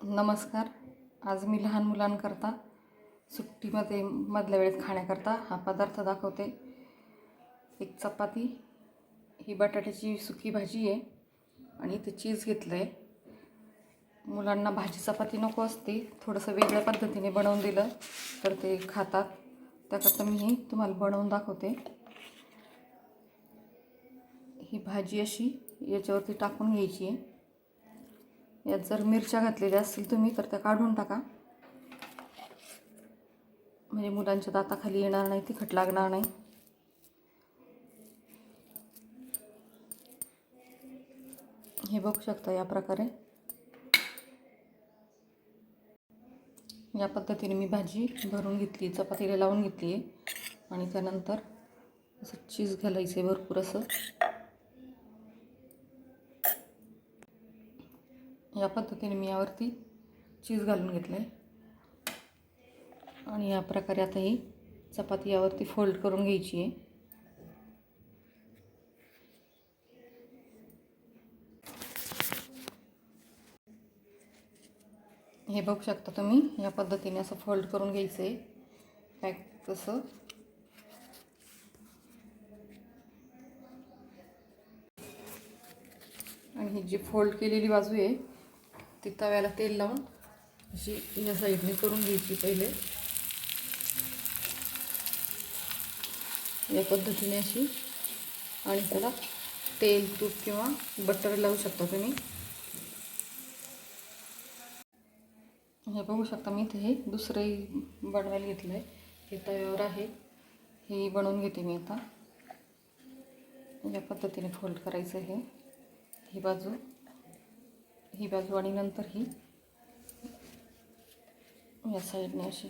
नमस्कार. आज मी लहान मुलांकरता सुट्टीमध्ये मधल्या वेळेत खाण्याकरता हा पदार्थ दाखवते. एक चपाती ही बटाट्याची सुकी भाजी आहे आणि इथे चीज घेतलं आहे मुलांना भाजी चपाती नको असते थोडंसं वेगळ्या पद्धतीने बनवून दिलं तर ते खातात. त्याकरता मी ही तुम्हाला बनवून दाखवते. ही भाजी अशी याच्यावरती टाकून घ्यायची आहे. यात जर मिरच्या घातलेल्या असतील तुम्ही तर त्या काढून टाका. म्हणजे मुलांच्या दाताखाली येणार नाही तिखट लागणार नाही. हे बघू शकता या प्रकारे. या पद्धतीने मी भाजी भरून घेतली चपातीला लावून घेतली आहे. आणि त्यानंतर असं चीज घालायचं आहे भरपूर असं. या पद्धतीने मी यावरती चीज घालून घेतलं आहे आणि या प्रकारे आता ही चपाती यावरती फोल्ड करून घ्यायची आहे. हे बघू शकता तुम्ही या पद्धतीने असं फोल्ड करून घ्यायचं आहे पॅक तसं. आणि ही जी फोल्ड केलेली बाजू आहे ती तव्याला तेल लावून अशी या साईडने करून घ्यायची पहिले. या पद्धतीने अशी. आणि त्याला तेल तूप किंवा बटर लावू शकता तुम्ही. हे बघू शकता मी इथे हे दुसरंही बनवायला घेतलं आहे हे तव्यावर आहे. हे बनवून घेते मी आता. या पद्धतीने फोल्ड करायचं हे. ही बाजू. ही बाजू आणि नंतर ही. या साईडने अशी.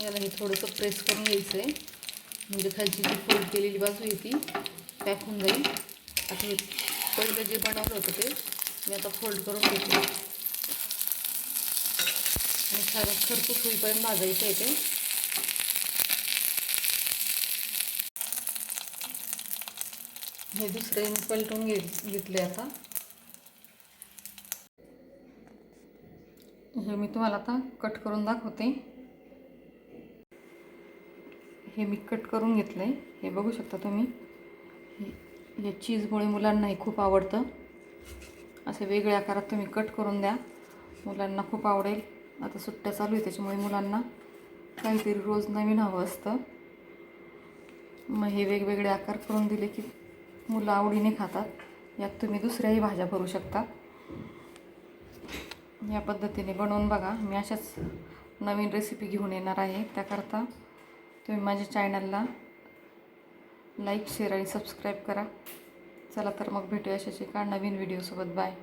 याला हे थोडंसं प्रेस करून घ्यायचं आहे म्हणजे खालची जी फोल्ड केलेली बाजू आहे ती पॅक होऊन जाईल. आता हे पहिलं जे बनवलं होतं ते मी आता फोल्ड करून घेते आणि सारं खरपूस होईपर्यंत भाजायचं आहे ते. हे दुसरे पलटून घे घेतले आता. हे मी तुम्हाला आता कट करून दाखवते. हे मी कट करून घेतलं आहे हे बघू शकता तुम्ही. हे चीजमुळे मुलांनाही खूप आवडतं. असे वेगळ्या आकारात तुम्ही कट करून द्या. मुलांना खूप आवडेल. आता सुट्ट्या चालू आहे त्याच्यामुळे मुलांना काहीतरी रोज नवीन हवं असतं. मग हे वेगवेगळे आकार करून दिले की मुलं आवडीने खातात. यात तुम्ही दुसऱ्याही भाज्या भरू शकता. या पद्धतीने बनवून बघा. मी अशाच नवीन रेसिपी घेऊन येणार आहे. त्याकरता तुम्ही माझ्या चॅनलला लाईक शेअर आणि सबस्क्राईब करा. चला तर मग भेटूया अशाच एका नवीन व्हिडिओसोबत बाय